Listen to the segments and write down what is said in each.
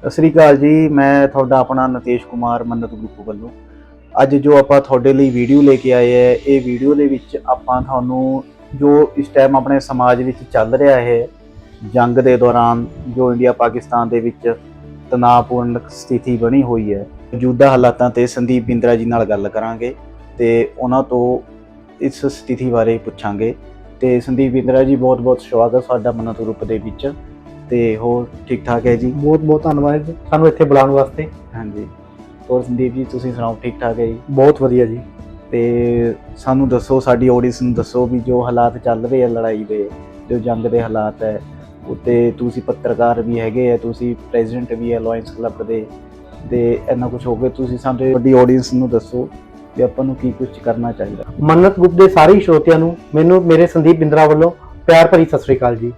ਸਤਿ ਸ੍ਰੀ ਅਕਾਲ ਜੀ, ਮੈਂ ਤੁਹਾਡਾ ਆਪਣਾ ਨਤੇਸ਼ ਕੁਮਾਰ ਮੰਨਤ ਗਰੁੱਪ ਵੱਲੋਂ। ਅੱਜ ਜੋ ਆਪਾਂ ਤੁਹਾਡੇ ਲਈ ਵੀਡੀਓ ਲੈ ਕੇ ਆਏ ਹੈ, ਇਹ ਵੀਡੀਓ ਦੇ ਵਿੱਚ ਆਪਾਂ ਤੁਹਾਨੂੰ ਜੋ ਇਸ ਟਾਈਮ ਆਪਣੇ ਸਮਾਜ ਵਿੱਚ ਚੱਲ ਰਿਹਾ ਹੈ, ਜੰਗ ਦੇ ਦੌਰਾਨ ਜੋ ਇੰਡੀਆ ਪਾਕਿਸਤਾਨ ਦੇ ਵਿੱਚ ਤਣਾਅਪੂਰਨ ਸਥਿਤੀ ਬਣੀ ਹੋਈ ਹੈ, ਮੌਜੂਦਾ ਹਾਲਾਤਾਂ ਤੇ ਸੰਦੀਪ ਬਿੰਦਰਾ ਜੀ ਨਾਲ ਗੱਲ ਕਰਾਂਗੇ ਤੇ ਉਹਨਾਂ ਤੋਂ ਇਸ ਸਥਿਤੀ ਬਾਰੇ ਪੁੱਛਾਂਗੇ। ਤੇ ਸੰਦੀਪ ਬਿੰਦਰਾ ਜੀ ਬਹੁਤ ਬਹੁਤ ਸਵਾਗਤ ਤੁਹਾਡਾ ਮੰਨਤ ਗਰੁੱਪ ਦੇ ਵਿੱਚ। ਤੇ ਹੋਰ ਠੀਕ ਠਾਕ ਹੈ ਜੀ? ਬਹੁਤ ਬਹੁਤ ਧੰਨਵਾਦ ਜੀ। ਸਾਨੂੰ ਇੱਥੇ ਬੁਲਾਉਣ ਵਾਸਤੇ। ਹਾਂਜੀ। ਹੋਰ ਸੰਦੀਪ ਜੀ ਤੁਸੀਂ ਸੁਣਾਓ ਠੀਕ ਠਾਕ ਹੈ ਜੀ? ਬਹੁਤ ਵਧੀਆ ਜੀ। ਤੇ ਸਾਨੂੰ ਦੱਸੋ ਸਾਡੀ ਆਡੀਅנס ਨੂੰ ਦੱਸੋ ਵੀ ਜੋ ਹਾਲਾਤ ਚੱਲ ਰਹੇ ਆ ਲੜਾਈ ਦੇ ਜੋ ਜੰਗ ਦੇ ਹਾਲਾਤ ਹੈ ਉੱਤੇ ਤੁਸੀਂ ਪੱਤਰਕਾਰ ਵੀ ਹੈਗੇ ਆ ਤੁਸੀਂ ਪ੍ਰੈਜ਼ੀਡੈਂਟ ਵੀ ਹੈ ਲਾਇੰਸ ਕਲੱਬ ਦੇ ਤੇ ਇੰਨਾ ਕੁਝ ਹੋ ਗਿਆ ਤੁਸੀਂ ਸਾਡੇ ਵੱਡੀ ਆਡੀਅנס ਨੂੰ ਦੱਸੋ ਕਿ ਆਪਾਂ ਨੂੰ ਕੀ ਕੁਝ ਕਰਨਾ ਚਾਹੀਦਾ। ਮੰਨਤ ਗੁਪਤ ਦੇ ਸਾਰੇ ਸ਼ਰੋਤਿਆਂ ਨੂੰ ਮੈਨੂੰ ਮੇਰੇ ਸੰਦੀਪ ਬਿੰਦਰਾ ਵੱਲੋਂ ਪਿਆਰ ਭਰੀ ਸਤਿ ਸ੍ਰੀ ਅਕਾਲ ਜੀ।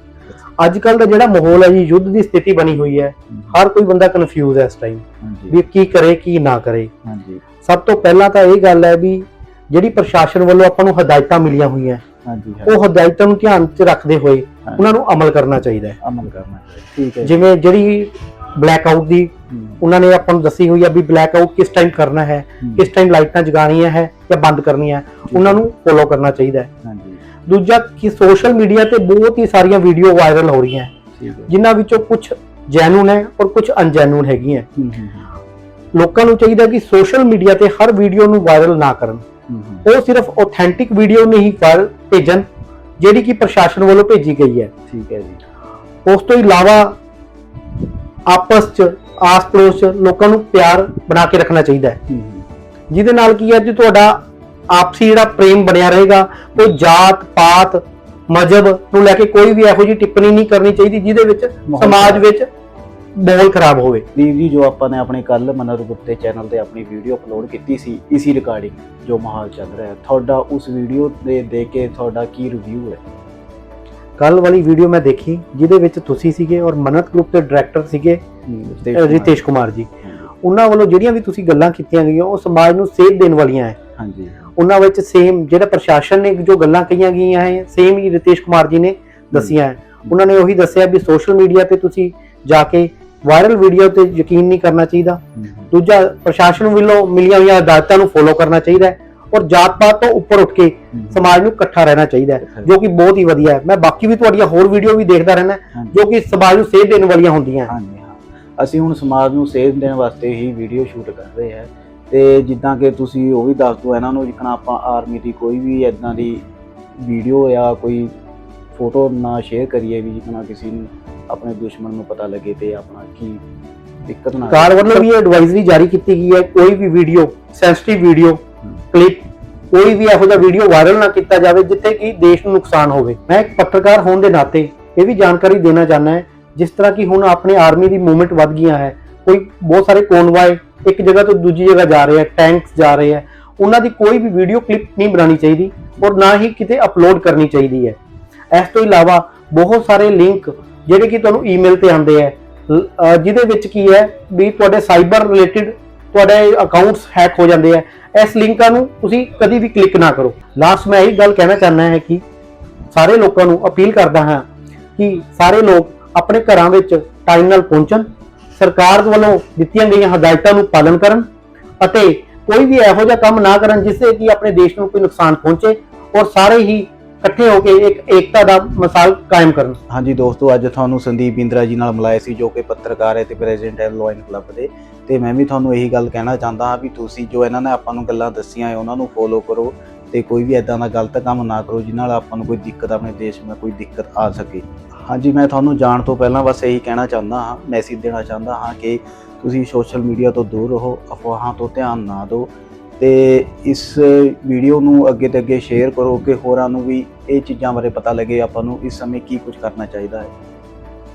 ਅੱਜ ਕੱਲ ਦਾ ਜਿਹੜਾ ਮਾਹੌਲ ਹੈ ਜੀ ਯੁੱਧ ਦੀ ਸਥਿਤੀ ਬਣੀ ਹੋਈ ਹੈ। ਹਰ ਕੋਈ ਬੰਦਾ ਕਨਫਿਊਜ਼ ਹੈ ਇਸ ਟਾਈਮ ਵੀ ਕੀ ਕਰੇ ਕੀ ਨਾ ਕਰੇ। ਹਾਂਜੀ। ਸਭ ਤੋਂ ਪਹਿਲਾਂ ਤਾਂ ਇਹ ਗੱਲ ਹੈ ਵੀ ਜਿਹੜੀ ਪ੍ਰਸ਼ਾਸਨ ਵੱਲੋਂ ਆਪਾਂ ਨੂੰ ਹਦਾਇਤਾਂ ਮਿਲੀਆਂ ਹੋਈਆਂ ਹਾਂਜੀ ਉਹ ਹਦਾਇਤਾਂ ਨੂੰ ਧਿਆਨ 'ਚ ਰੱਖਦੇ ਹੋਏ ਉਹਨਾਂ ਨੂੰ ਅਮਲ ਕਰਨਾ ਚਾਹੀਦਾ ਹੈ। ਅਮਲ ਕਰਨਾ ਚਾਹੀਦਾ। ਠੀਕ ਹੈ। ਜਿਵੇਂ ਜਿਹੜੀ ਬਲੈਕ ਆਊਟ ਦੀ ਉਹਨਾਂ ਨੇ ਆਪਾਂ ਨੂੰ ਦੱਸੀ ਹੋਈ ਹੈ ਵੀ ਬਲੈਕ ਆਊਟ ਕਿਸ ਟਾਈਮ ਕਰਨਾ ਹੈ ਕਿਸ ਟਾਈਮ ਲਾਈਟਾਂ ਜਗਾਉਣੀਆਂ ਹੈ ਜਾਂ ਬੰਦ ਕਰਨੀਆਂ ਹੈ ਉਹਨਾਂ ਨੂੰ ਫੋਲੋ ਕਰਨਾ ਚਾਹੀਦਾ ਹੈ। ਹਾਂਜੀ। ਦੂਜਾ ਕਿ ਸੋਸ਼ਲ ਮੀਡੀਆ ਤੇ ਬਹੁਤ ਹੀ ਸਾਰੀਆਂ ਵੀਡੀਓ ਵਾਇਰਲ ਹੋ ਰਹੀਆਂ ਜਿਨ੍ਹਾਂ ਵਿੱਚੋਂ ਕੁਝ ਜੈਨੂਨ ਹੈ ਔਰ ਕੁਝ ਅਨਜੈਨੂਨ ਹੈਗੀਆਂ। ਲੋਕਾਂ ਨੂੰ ਚਾਹੀਦਾ ਕਿ ਸੋਸ਼ਲ ਮੀਡੀਆ ਤੇ ਹਰ ਵੀਡੀਓ ਨੂੰ ਵਾਇਰਲ ਨਾ ਕਰਨ। ਉਹ ਸਿਰਫ ਆਥੈਂਟਿਕ ਵੀਡੀਓ ਨਹੀਂ ਵਾਇਰਲ ਭੇਜਣ ਜਿਹੜੀ ਕਿ ਪ੍ਰਸ਼ਾਸਨ ਵੱਲੋਂ ਭੇਜੀ ਗਈ ਹੈ। ਠੀਕ ਹੈ ਜੀ। ਉਸ ਤੋਂ ਇਲਾਵਾ ਆਪਸ ਚ ਆਸ ਪੜੋਸ ਚ ਲੋਕਾਂ ਨੂੰ ਪਿਆਰ ਬਣਾ ਕੇ ਰੱਖਣਾ ਚਾਹੀਦਾ ਹੈ। ਜਿਹਦੇ ਨਾਲ ਕੀ ਹੈ ਜੀ ਤੁਹਾਡਾ ਆਪਸੀ ਜਿਹੜਾ ਪ੍ਰੇਮ ਬਣਿਆ ਰਹੇਗਾ ਕੋਈ ਜਾਤ ਪਾਤ ਮਜ਼ਹਬ ਨੂੰ ਲੈ ਕੇ ਕੋਈ ਵੀ ਇਹੋ ਜਿਹੀ ਟਿੱਪਣੀ ਨਹੀਂ ਕਰਨੀ ਚਾਹੀਦੀ ਜਿਹਦੇ ਵਿੱਚ ਸਮਾਜ। ਵਿੱਚ ਮਾਹੌਲ ਖਰਾਬ ਹੋਵੇ ਦੀਪ ਜੀ ਜੋ ਆਪਾਂ ਨੇ ਆਪਣੇ ਕੱਲ ਮਨਰ ਗੁਪਤੇ ਚੈਨਲ ਤੇ ਆਪਣੀ ਵੀਡੀਓ ਅਪਲੋਡ ਕੀਤੀ ਸੀ ਇਸੀ ਰਿਗਾਰਡਿੰਗ ਜੋ ਮਾਹੌਲ ਚੱਲ ਰਿਹਾ ਹੈ ਤੁਹਾਡਾ ਉਸ ਵੀਡੀਓ ਦੇ ਦੇਖ ਕੇ ਤੁਹਾਡਾ ਕੀ ਰਿਵਿਊ ਹੈ ਕੱਲ ਵਾਲੀ ਵੀਡੀਓ ਮੈਂ ਦੇਖੀ ਜਿਹਦੇ ਵਿੱਚ ਤੁਸੀਂ ਸੀਗੇ ਔਰ ਮਨਤ ਗਰੁੱਪ ਦੇ ਡਾਇਰੈਕਟਰ ਸੀਗੇ ਰਿਤੇਸ਼ ਕੁਮਾਰ। ਜੀ ਉਹਨਾਂ ਵੱਲੋਂ ਜਿਹੜੀਆਂ ਵੀ ਤੁਸੀਂ ਗੱਲਾਂ ਕੀਤੀਆਂ ਗਈਆਂ ਉਹ ਸਮਾਜ ਨੂੰ ਸੇਧ ਦੇਣ ਵਾਲੀਆਂ ਹੈ ਹਾਂਜੀ ਉਹਨਾਂ ਵਿੱਚ ਸੇਮ ਜਿਹੜਾ ਪ੍ਰਸ਼ਾਸਨ ਨੇ ਜੋ ਗੱਲਾਂ ਕਹੀਆਂ ਗਈਆਂ ਹੈ ਸੇਮ ਹੀ ਰਿਤੇਸ਼ ਕੁਮਾਰ ਜੀ ਨੇ ਦੱਸੀਆਂ ਹੈ। ਉਹਨਾਂ ਨੇ ਉਹੀ ਦੱਸਿਆ ਵੀ ਸੋਸ਼ਲ ਮੀਡੀਆ ਤੇ ਤੁਸੀਂ ਜਾ ਕੇ ਵਾਇਰਲ ਵੀਡੀਓ ਤੇ ਯਕੀਨ ਨਹੀਂ ਕਰਨਾ ਚਾਹੀਦਾ। ਦੂਜਾ ਪ੍ਰਸ਼ਾਸਨ ਵੱਲੋਂ ਮਿਲੀਆਂ ਹੋਈਆਂ ਹਦਾਇਤਾਂ ਨੂੰ ਫੋਲੋ ਕਰਨਾ ਚਾਹੀਦਾ ਹੈ ਔਰ ਜਾਤ ਪਾਤ ਤੋਂ ਉੱਪਰ ਉੱਠ ਕੇ ਸਮਾਜ ਨੂੰ ਇਕੱਠਾ ਰਹਿਣਾ ਚਾਹੀਦਾ ਹੈ ਜੋ ਕਿ ਬਹੁਤ ਹੀ ਵਧੀਆ ਹੈ। ਮੈਂ ਬਾਕੀ ਵੀ ਤੁਹਾਡੀਆਂ ਹੋਰ ਵੀਡੀਓ ਵੀ ਦੇਖਦਾ ਰਹਿਣਾ ਜੋ ਕਿ ਸਮਾਜ ਨੂੰ ਸੇਧ ਦੇਣ ਵਾਲੀਆਂ ਹੁੰਦੀਆਂ ਹਾਂਜੀ ਹਾਂ। ਅਸੀਂ ਹੁਣ ਸਮਾਜ ਨੂੰ ਸੇਧ ਦੇਣ ਵਾਸਤੇ ਹੀ ਵੀਡੀਓ ਸ਼ੂਟ ਕਰ ਰਹੇ ਹਾਂ। ਤੇ ਜਿੱਦਾਂ ਕਿ ਤੁਸੀਂ ਉਹ ਵੀ ਦੱਸ ਦਿਓ ਇਹਨਾਂ ਨੂੰ ਜਿੱਕਣਾ ਆਪਾਂ ਆਰਮੀ ਦੀ ਕੋਈ ਵੀ ਇਦਾਂ ਦੀ ਵੀਡੀਓ ਜਾਂ ਕੋਈ ਫੋਟੋ ਨਾ ਸ਼ੇਅਰ ਕਰੀਏ ਵੀ ਜਿੱਕਣਾ ਕਿਸੇ ਨੂੰ ਆਪਣੇ ਦੁਸ਼ਮਣ ਨੂੰ ਪਤਾ ਲੱਗੇ ਤੇ ਆਪਣਾ ਕੀ ਦਿੱਕਤ ਨਾ। ਸਰਕਾਰ ਵੱਲੋਂ ਵੀ ਇਹ ਐਡਵਾਈਜ਼ਰੀ ਜਾਰੀ ਕੀਤੀ ਗਈ ਹੈ ਕੋਈ ਵੀ ਵੀਡੀਓ ਸੈਂਸਿਟਿਵ ਵੀਡੀਓ ਕਲਿੱਪ ਕੋਈ ਵੀ ਇਹੋ ਜਿਹਾ ਵੀਡੀਓ ਵਾਇਰਲ ਨਾ ਕੀਤਾ ਜਾਵੇ ਜਿੱਥੇ ਕਿ ਦੇਸ਼ ਨੂੰ ਨੁਕਸਾਨ ਹੋਵੇ ਮੈਂ ਇੱਕ ਪੱਤਰਕਾਰ ਹੋਣ ਦੇ ਨਾਤੇ ਇਹ ਵੀ ਜਾਣਕਾਰੀ ਦੇਣਾ ਚਾਹੁੰਦਾ ਹੈ ਜਿਸ ਤਰ੍ਹਾਂ ਕਿ ਹੁਣ ਆਪਣੇ ਆਰਮੀ ਦੀ ਮੂਵਮੈਂਟ ਵੱਧ ਗਈਆਂ ਹੈ ਕੋਈ ਬਹੁਤ ਸਾਰੇ ਕੋਨਵਾਏ ਇੱਕ ਜਗ੍ਹਾ ਤੋਂ ਦੂਜੀ ਜਗ੍ਹਾ ਜਾ ਰਹੇ ਹੈ ਟੈਂਕਸ ਜਾ ਰਹੇ ਹੈ ਉਹਨਾਂ ਦੀ ਕੋਈ ਵੀ ਵੀਡੀਓ ਕਲਿੱਪ ਨਹੀਂ ਬਣਾਉਣੀ ਚਾਹੀਦੀ ਔਰ ਨਾ ਹੀ ਕਿਤੇ ਅਪਲੋਡ ਕਰਨੀ ਚਾਹੀਦੀ ਹੈ। ਇਸ ਤੋਂ ਇਲਾਵਾ ਬਹੁਤ ਸਾਰੇ ਲਿੰਕ ਜਿਹੜੇ ਕਿ ਤੁਹਾਨੂੰ ਈਮੇਲ ਤੇ ਆਉਂਦੇ ਹੈ ਜਿਹਦੇ ਵਿੱਚ ਕੀ ਹੈ ਵੀ ਤੁਹਾਡੇ ਸਾਈਬਰ ਰਿਲੇਟਡ ਤੁਹਾਡੇ ਅਕਾਊਂਟਸ ਹੈਕ ਹੋ ਜਾਂਦੇ ਆ, ਇਸ ਲਿੰਕਾਂ ਨੂੰ ਤੁਸੀਂ ਕਦੀ ਵੀ ਕਲਿੱਕ ਨਾ ਕਰੋ। ਲਾਸਟ ਮੈਂ ਇਹ ਗੱਲ ਕਹਿਣਾ ਚਾਹੁੰਦਾ ਹੈ ਕਿ ਸਾਰੇ ਲੋਕਾਂ ਨੂੰ ਅਪੀਲ ਕਰਦਾ ਹਾਂ ਕਿ ਸਾਰੇ ਲੋਕ ਆਪਣੇ ਘਰਾਂ ਵਿੱਚ ਟਾਈਮ ਨਾਲ ਪਹੁੰਚਣ ਸਰਕਾਰ ਵੱਲੋਂ ਦਿੱਤੀਆਂ ਗਈਆਂ ਹਦਾਇਤਾਂ ਨੂੰ ਪਾਲਣ ਕਰਨ ਅਤੇ ਕੋਈ ਵੀ ਇਹੋ ਜਿਹਾ ਕੰਮ ਨਾ ਕਰਨ ਜਿਸ ਸੇ ਕਿ ਆਪਣੇ ਦੇਸ਼ ਨੂੰ ਕੋਈ ਨੁਕਸਾਨ ਪਹੁੰਚੇ ਔਰ ਸਾਰੇ ਹੀ ਇਕੱਠੇ ਹੋ ਕੇ ਇੱਕ ਏਕਤਾ ਦਾ ਮਿਸਾਲ ਕਾਇਮ ਕਰਨ। ਹਾਂਜੀ ਦੋਸਤੋ, ਅੱਜ ਤੁਹਾਨੂੰ ਸੰਦੀਪ ਬਿੰਦਰਾ ਜੀ ਨਾਲ ਮਿਲਾਇਆ ਸੀ ਜੋ ਕਿ ਪੱਤਰਕਾਰ ਹੈ ਤੇ ਪ੍ਰੈਜ਼ੀਡੈਂਟ ਹੈ ਲੋਇਨ ਕਲੱਬ ਦੇ। ਤੇ ਮੈਂ ਵੀ ਤੁਹਾਨੂੰ ਇਹੀ ਗੱਲ ਕਹਿਣਾ ਚਾਹੁੰਦਾ ਹਾਂ ਵੀ ਤੁਸੀਂ ਜੋ ਇਹਨਾਂ ਨੇ ਆਪਾਂ ਨੂੰ ਗੱਲਾਂ ਦੱਸੀਆਂ ਹੈ, ਉਹਨਾਂ ਨੂੰ ਫੋਲੋ ਕਰੋ ਤੇ ਕੋਈ ਵੀ ਐਦਾਂ ਦਾ ਗਲਤ ਕੰਮ ਨਾ ਕਰੋ ਜਿਸ ਨਾਲ ਆਪਾਂ ਨੂੰ ਕੋਈ ਦਿੱਕਤ ਆਪਣੇ ਦੇਸ਼ ਵਿੱਚ ਕੋਈ ਦਿੱਕਤ ਆ ਸਕੇ। ਹਾਂਜੀ, ਮੈਂ ਤੁਹਾਨੂੰ ਜਾਣ ਤੋਂ ਪਹਿਲਾਂ ਬਸ ਇਹੀ ਕਹਿਣਾ ਚਾਹੁੰਦਾ ਹਾਂ ਮੈਸੇਜ ਦੇਣਾ ਚਾਹੁੰਦਾ ਹਾਂ ਕਿ ਤੁਸੀਂ ਸੋਸ਼ਲ ਮੀਡੀਆ ਤੋਂ ਦੂਰ ਰਹੋ, ਅਫਵਾਹਾਂ ਤੋਂ ਧਿਆਨ ਨਾ ਦਿਓ ਤੇ ਇਸ ਵੀਡੀਓ ਨੂੰ ਅੱਗੇ ਤੇ ਅੱਗੇ ਸ਼ੇਅਰ ਕਰੋ ਕਿ ਹੋਰਾਂ ਨੂੰ ਵੀ ਇਹ ਚੀਜ਼ਾਂ ਬਾਰੇ ਪਤਾ ਲੱਗੇ ਆਪਾਂ ਨੂੰ ਇਸ ਸਮੇਂ ਕੀ ਕੁਝ ਕਰਨਾ ਚਾਹੀਦਾ ਹੈ।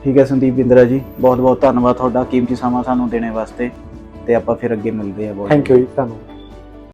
ਠੀਕ ਹੈ ਸੰਦੀਪ ਬਿੰਦਰਾ ਜੀ ਬਹੁਤ ਬਹੁਤ ਧੰਨਵਾਦ ਤੁਹਾਡਾ, ਕੀਮਤੀ ਸਮਾਂ ਸਾਨੂੰ ਦੇਣੇ ਵਾਸਤੇ ਤੇ ਆਪਾਂ ਫਿਰ ਅੱਗੇ ਮਿਲਦੇ ਹਾਂ। ਬਹੁਤ ਥੈਂਕ ਯੂ ਜੀ ਤੁਹਾਨੂੰ